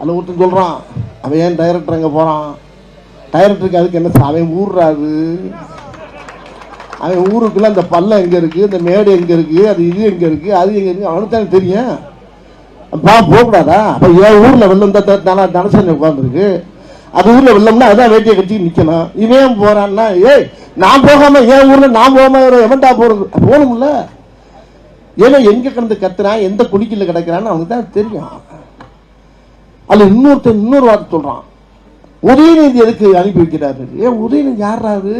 அதில் ஒருத்தன் சொல்கிறான் அவன் ஏன் டைரக்டர் அங்கே போகிறான் டைரக்டருக்கு அதுக்கு என்ன அவன் ஊர்றாரு அவன் ஊருக்குள்ள அந்த பள்ளம் எங்கே இருக்குது இந்த மேடு எங்கே இருக்குது அது இது எங்கே இருக்குது அது எங்கே இருக்குது அவனுக்கு தானே தெரியும். பா போகக்கூடாதா? அப்போ என் ஊரில் வெள்ளம் தான் தானே தனசேனை உட்காந்துருக்கு அது ஊரில் வெள்ளம்னா அதான் வேட்டியை கட்டி நிற்கணும் இவன் போகிறான்னா ஏய் நான் போகாமல் என் ஊரில் நான் போகாமல் எவன்டா போகிறது போகணும்ல. ஏன்னா எங்கே கிடந்து கத்துறான் எந்த குடிக்கல கிடக்கிறான்னு அவனுக்கு தான் தெரியும். அதில் இன்னொருத்தன் இன்னொரு வார்த்தை சொல்கிறான் உதயநிதி எதுக்கு அனுப்பி வைக்கிறாரு? ஏன் உதயநிதி யாராரு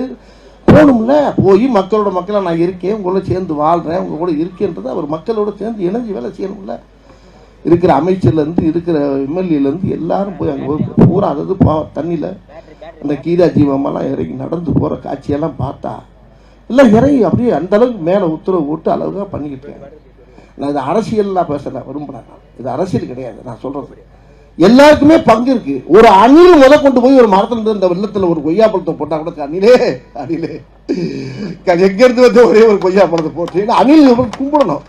போகணும்ல? போய் மக்களோட மக்களாக நான் இருக்கேன் உங்களோட சேர்ந்து வாழ்கிறேன் உங்க கூட இருக்கேன்றது அவர் மக்களோட சேர்ந்து இணைஞ்சு வேலை செய்யணும்ல. இருக்கிற அமைச்சர்லேருந்து இருக்கிற எம்எல்ஏலேருந்து எல்லாரும் போய் அங்கே போய் பூரா அதாவது தண்ணியில் அந்த கீதா ஜீவமெல்லாம் இறங்கி நடந்து போகிற காட்சியெல்லாம் பார்த்தா எல்லாம் இறங்கி அப்படியே அந்த அளவுக்கு மேலே உத்தரவு போட்டு அளவுக்காக பண்ணிக்கிட்டு நான் இது அரசியல்லாம் பேசலை விரும்புகிறேன் நான். இது அரசியல் கிடையாது நான் சொல்கிறது எல்லாருக்குமே பங்கு இருக்கு. ஒரு அணில் முத கொண்டு போய் ஒரு மரத்துல இருந்து இந்த வெள்ளத்துல ஒரு கொய்யா பழத்தை போட்டா கூட அணிலே அணிலே. எங்க இருந்து வந்து ஒரே ஒரு கொய்யா பழத்தை போட்டு அணில் கும்பிடணும்.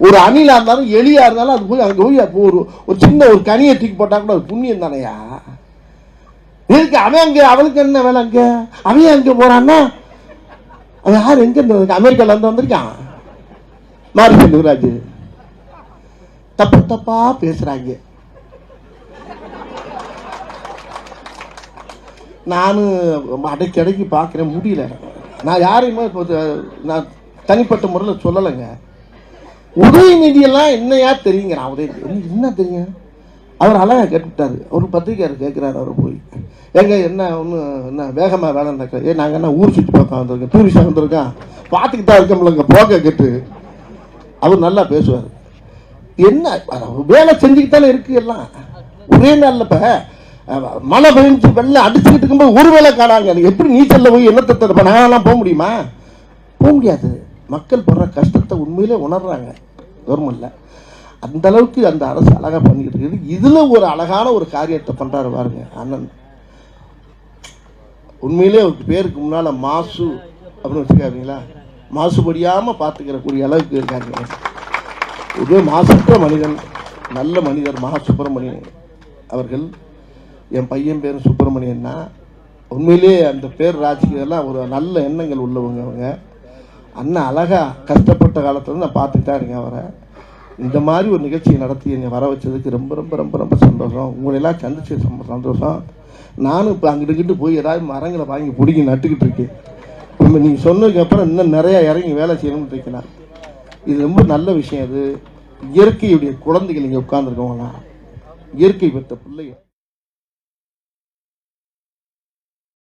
ஒரு அணிலா இருந்தாலும் எலியா இருந்தாலும் அது போய் அங்க போய் அப்போ ஒரு ஒரு சின்ன ஒரு கனியை தூக்கி போட்டா கூட அது புண்ணியம் தானையா? இருக்கு அவன் அங்க அவளுக்கு என்ன வேலை அங்க? அவன் அங்க போறான்னா? அவன் யார் எங்க இருந்து அமெரிக்கால இருந்து வந்திருக்கான். மாரி செல்வராஜ் தப்பு தப்பா பேசுறாங்க. நானும் அடைக்கி அடைக்கி பார்க்குறேன் முடியல. நான் யாரையுமே இப்போ நான் தனிப்பட்ட முறையில் சொல்லலைங்க. உதயநிதியெல்லாம் என்னையா தெரியுங்கிறான் உதயநிதி என்ன தெரியும்? அவர் அழகாக கேட்டுவிட்டாரு ஒரு பத்திரிக்கையார் கேட்குறாரு அவர் போய். எங்கே என்ன ஒன்று என்ன வேகமாக வேலை நடக்குது ஏ நாங்கள் என்ன ஊர் சுற்றி பார்க்க வந்திருக்கோம்? டூரிஸ்ட் வந்திருக்கோம் பார்த்துக்கிட்டு தான் இருக்கோம்லங்க போக கேட்டு. அவர் நல்லா பேசுவார். என்ன வேலை செஞ்சுக்கிட்டு தானே இருக்கு எல்லாம். ஒரே நாளில் இப்போ மழை பெஞ்சு வெள்ளம் அடிச்சுக்கிட்டு இருக்கும்போது ஒருவேளை காணாங்க. எப்படி நீச்சல்ல போய் என்னத்தை தடுப்ப நாங்களாம் போக முடியுமா? போக முடியாது. மக்கள் படுற கஷ்டத்தை உண்மையிலே உணர்றாங்க. கவர்மெண்ட்டில் அந்த அளவுக்கு அந்த அரசு அழகாக பண்ணிக்கிட்டு இருக்குது. இதில் ஒரு அழகான ஒரு காரியத்தை பண்ணுறாரு பாருங்க அண்ணன். உண்மையிலே ஒரு பேருக்கு முன்னால் மாசு அப்படின்னு வச்சுக்காருங்களா மாசுபடியாமல் பார்த்துக்கிறக்கூடிய அளவுக்கு இருக்காருங்க. ஒரே மாசற்ற மனிதன் நல்ல மனிதர் மகா சுப்பிரமணியன் அவர்கள். என் பையன் பேர் சுப்பிரமணியன்னா உண்மையிலேயே அந்த பேர் ராஜ்கியெல்லாம் ஒரு நல்ல எண்ணங்கள் உள்ளவங்க அவங்க. அண்ணன் அழகாக கஷ்டப்பட்ட காலத்தில் நான் பார்த்துட்டு தான் இருக்கேன் அவரை. இந்த மாதிரி ஒரு நிகழ்ச்சியை நடத்தி என்னை வர வச்சதுக்கு ரொம்ப ரொம்ப ரொம்ப ரொம்ப சந்தோஷம். உங்களையெல்லாம் சந்திச்சு ரொம்ப சந்தோஷம். நானும் இப்போ அங்கிட்டு போய் ஏதாவது மரங்களை வாங்கி பிடிங்கி நட்டுக்கிட்டு இருக்கேன். இப்போ நீங்கள் சொன்னதுக்கு அப்புறம் இன்னும் நிறையா இறங்கி வேலை செய்யணும்னு இருக்கேன் இது ரொம்ப நல்ல விஷயம் அது இயற்கையுடைய குழந்தைகள் இங்கே உட்காந்துருக்கவங்களாம் இயற்கை பெற்ற பிள்ளைகள்.